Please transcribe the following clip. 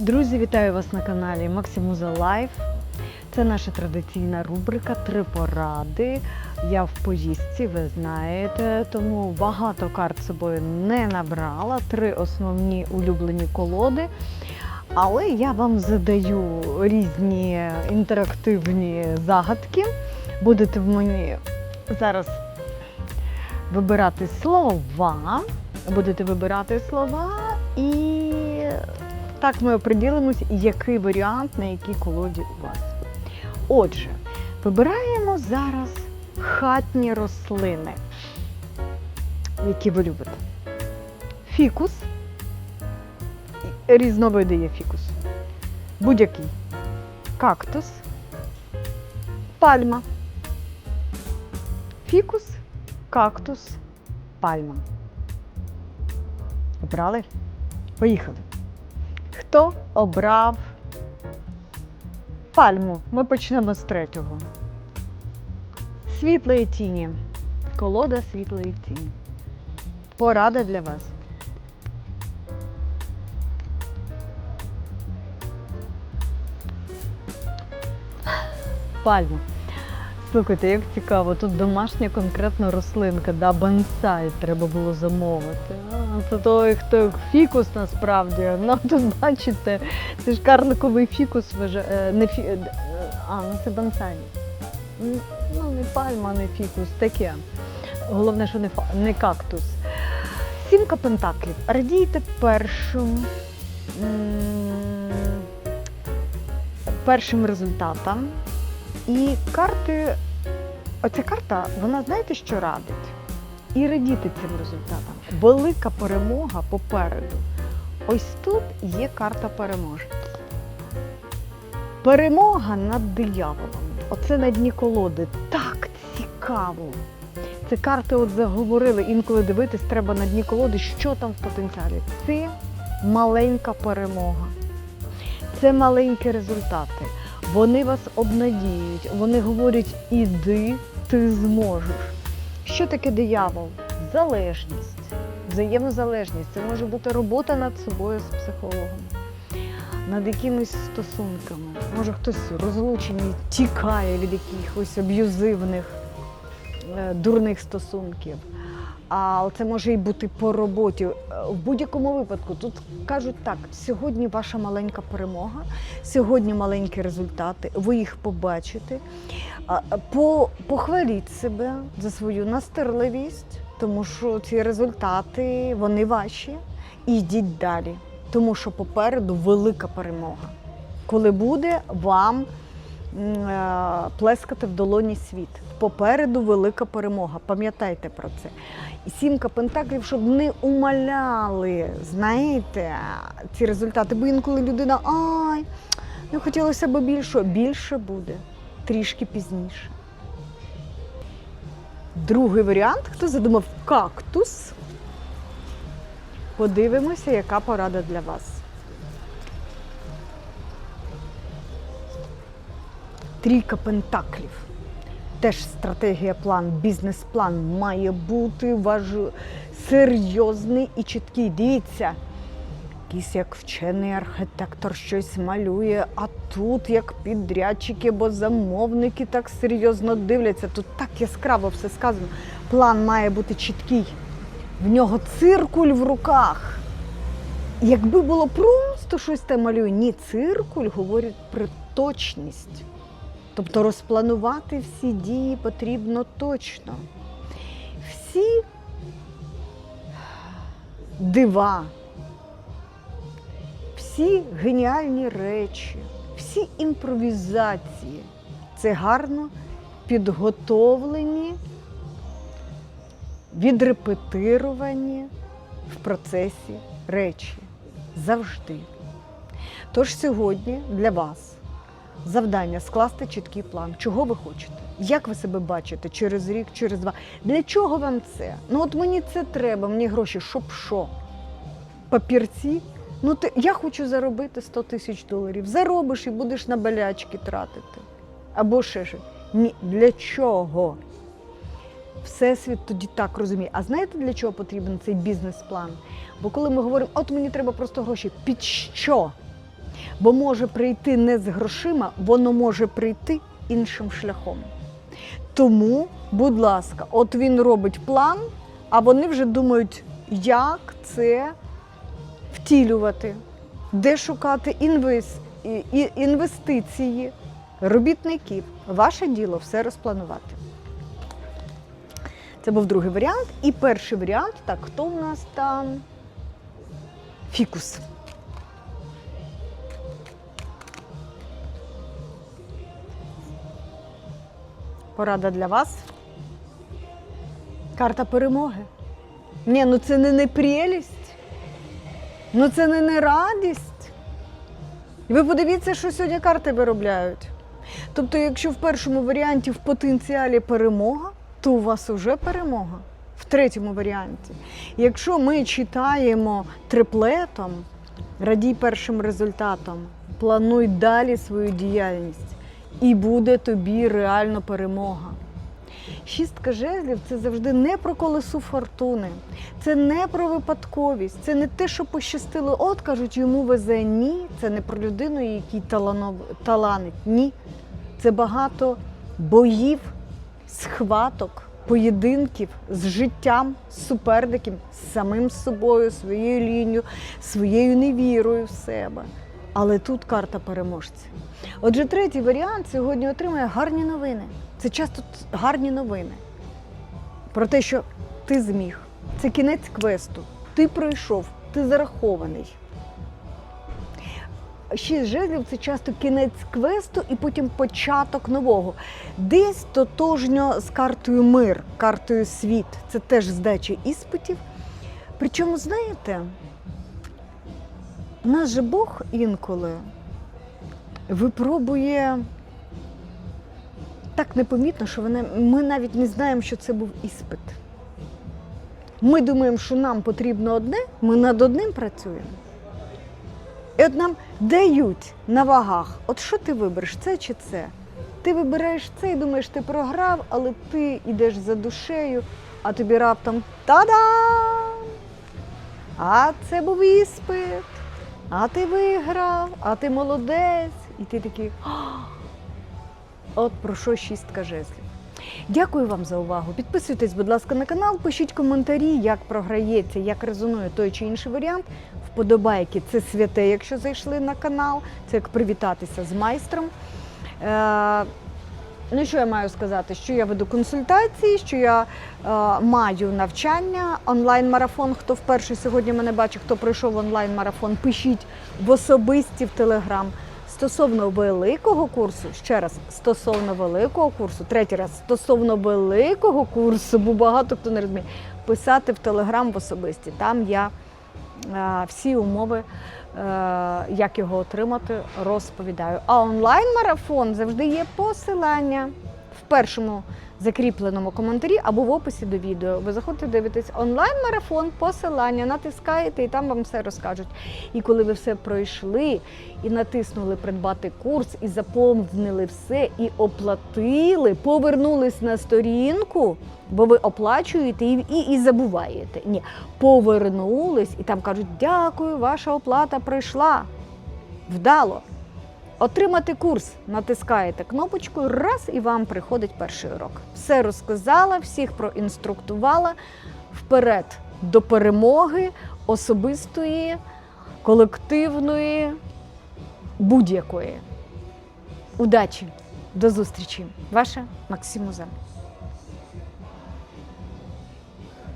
Друзі, вітаю вас на каналі Максимуза Лайф. Це наша традиційна рубрика Три поради. Я в поїздці, ви знаєте, тому багато карт з собою не набрала. Три основні улюблені колоди. Але я вам задаю різні інтерактивні загадки. Будете в мені зараз вибирати слова. Будете вибирати слова і так ми оприділимось, який варіант на якій колоді у вас. Отже, вибираємо зараз хатні рослини, які ви любите. Фікус. Різновиди є фікус. Будь-який. Кактус. Пальма. Фікус, кактус, пальма. Обрали? Поїхали. Хто обрав пальму? Ми почнемо з третього. Світлої тіні. Колода світлої тіні. Порада для вас. Пальма. Слухайте, як цікаво, тут домашня конкретно рослинка, да, бонсай треба було замовити. Це той, хто фікус насправді. Ну тут бачите, це ж карликовий фікус е, не фі... е, А, ну це бонсай. Ну, не пальма, не фікус, таке. Головне, що не, фа- не кактус. Сімка пентаклів. Радійте першим. Першим результатам. І карти, оця карта, вона знаєте, що радить? І радіти цим результатам. Велика перемога попереду. Ось тут є карта переможця. Перемога над дияволом. Оце на дні колоди. Так цікаво. Це карти от заговорили, інколи дивитись треба на дні колоди, що там в потенціалі. Це маленька перемога. Це маленькі результати. Вони вас обнадіюють, вони говорять, іди, ти зможеш. Що таке диявол? Залежність, взаємозалежність. Це може бути робота над собою з психологом, над якимись стосунками. Може хтось розлучений, тікає від якихось аб'юзивних, е, дурних стосунків. А це може і бути по роботі. Е, В будь-якому випадку тут кажуть так: сьогодні ваша маленька перемога, сьогодні маленькі результати, ви їх побачите. По, похваліть себе за свою настирливість, тому що ці результати вони ваші. І йдіть далі, тому що попереду велика перемога. Коли буде вам е, плескати в долоні світ. Попереду велика перемога. Пам'ятайте про це. І сімка пентаклів, щоб не умаляли, знаєте, ці результати. Бо інколи людина ай, не хотілося б більше. Більше буде трішки пізніше. Другий варіант, хто задумав кактус. Подивимося, яка порада для вас. Трійка пентаклів. Теж стратегія, план, бізнес-план має бути важ... серйозний і чіткий. Дивіться, якийсь як вчений архітектор щось малює, а тут як підрядчики або замовники так серйозно дивляться. Тут так яскраво все сказано. План має бути чіткий. В нього циркуль в руках. Якби було просто щось там малює, ні, циркуль говорить про точність. Тобто розпланувати всі дії потрібно точно. Всі дива, всі геніальні речі, всі імпровізації це гарно підготовлені, відрепетировані в процесі речі завжди. Тож сьогодні для вас завдання скласти чіткий план, чого ви хочете, як ви себе бачите через рік, через два. Для чого вам це? Ну от мені це треба, мені гроші, щоб що? Папірці? Ну ти я хочу заробити 100 тисяч доларів. Заробиш і будеш на болячки тратити. Або ще ж. Ні, для чого? Всесвіт тоді так розуміє. А знаєте, для чого потрібен цей бізнес-план? Бо коли ми говоримо, от мені треба просто гроші, під що? Бо може прийти не з грошима, воно може прийти іншим шляхом. Тому, будь ласка, от він робить план, а вони вже думають, як це втілювати, де шукати інвестиції, робітників. Ваше діло все розпланувати. Це був другий варіант. І перший варіант, так, хто в нас там? Фікус. Порада для вас. Карта перемоги. Ні, ну це не, не прелість. Ну це не, не радість. І ви подивіться, що сьогодні карти виробляють. Тобто, якщо в першому варіанті в потенціалі перемога, то у вас уже перемога. В третьому варіанті. Якщо ми читаємо триплетом, радій першим результатом, плануй далі свою діяльність, і буде тобі реально перемога. Шістка жезлів це завжди не про колесо фортуни, це не про випадковість, це не те, що пощастило. От кажуть, йому везе. Ні, це не про людину, який таланов... таланить. Ні. Це багато боїв, схваток, поєдинків з життям, з суперником, з самим собою, своєю лінією, своєю невірою в себе. Але тут карта переможця. Отже, третій варіант сьогодні отримує гарні новини. Це часто гарні новини про те, що ти зміг. Це кінець квесту. Ти пройшов, ти зарахований. Шість жезлів це часто кінець квесту і потім початок нового. Десь тотожньо з картою мир, картою світ. Це теж здача іспитів. Причому, знаєте, нас же Бог інколи випробує так непомітно, що вони, ми навіть не знаємо, що це був іспит. Ми думаємо, що нам потрібно одне, ми над одним працюємо. І от нам дають на вагах, от що ти вибереш, це чи це? Ти вибираєш це і думаєш, ти програв, але ти йдеш за душею, а тобі раптом та-дам! А це був іспит, а ти виграв, а ти молодець. І ти такий. От про що шістка жезлів. Дякую вам за увагу. Підписуйтесь, будь ласка, на канал, пишіть коментарі, як програється, як резонує той чи інший варіант. Вподобайки це святе, якщо зайшли на канал. Це як привітатися з майстром. Ну, що я маю сказати? Що я веду консультації, що я е, маю навчання, онлайн-марафон. Хто вперше сьогодні мене бачить, хто пройшов онлайн-марафон, пишіть в особисті в Телеграм. Стосовно великого курсу, ще раз, стосовно великого курсу, третій раз, стосовно великого курсу, бо багато хто не розуміє, писати в Телеграм в особисті. Там я е, всі умови, як його отримати, розповідаю. А онлайн-марафон завжди є посилання першому закріпленому коментарі або в описі до відео. Ви заходите, дивитесь онлайн-марафон, посилання, натискаєте і там вам все розкажуть. І коли ви все пройшли і натиснули придбати курс, і заповнили все, і оплатили, повернулись на сторінку, бо ви оплачуєте і, і, і забуваєте. Ні, повернулись і там кажуть, дякую, ваша оплата пройшла. Вдало. Отримати курс, натискаєте кнопочку, раз і вам приходить перший урок. Все розказала, всіх проінструктувала. Вперед до перемоги особистої, колективної, будь-якої. Удачі! До зустрічі! Ваша Максимуза.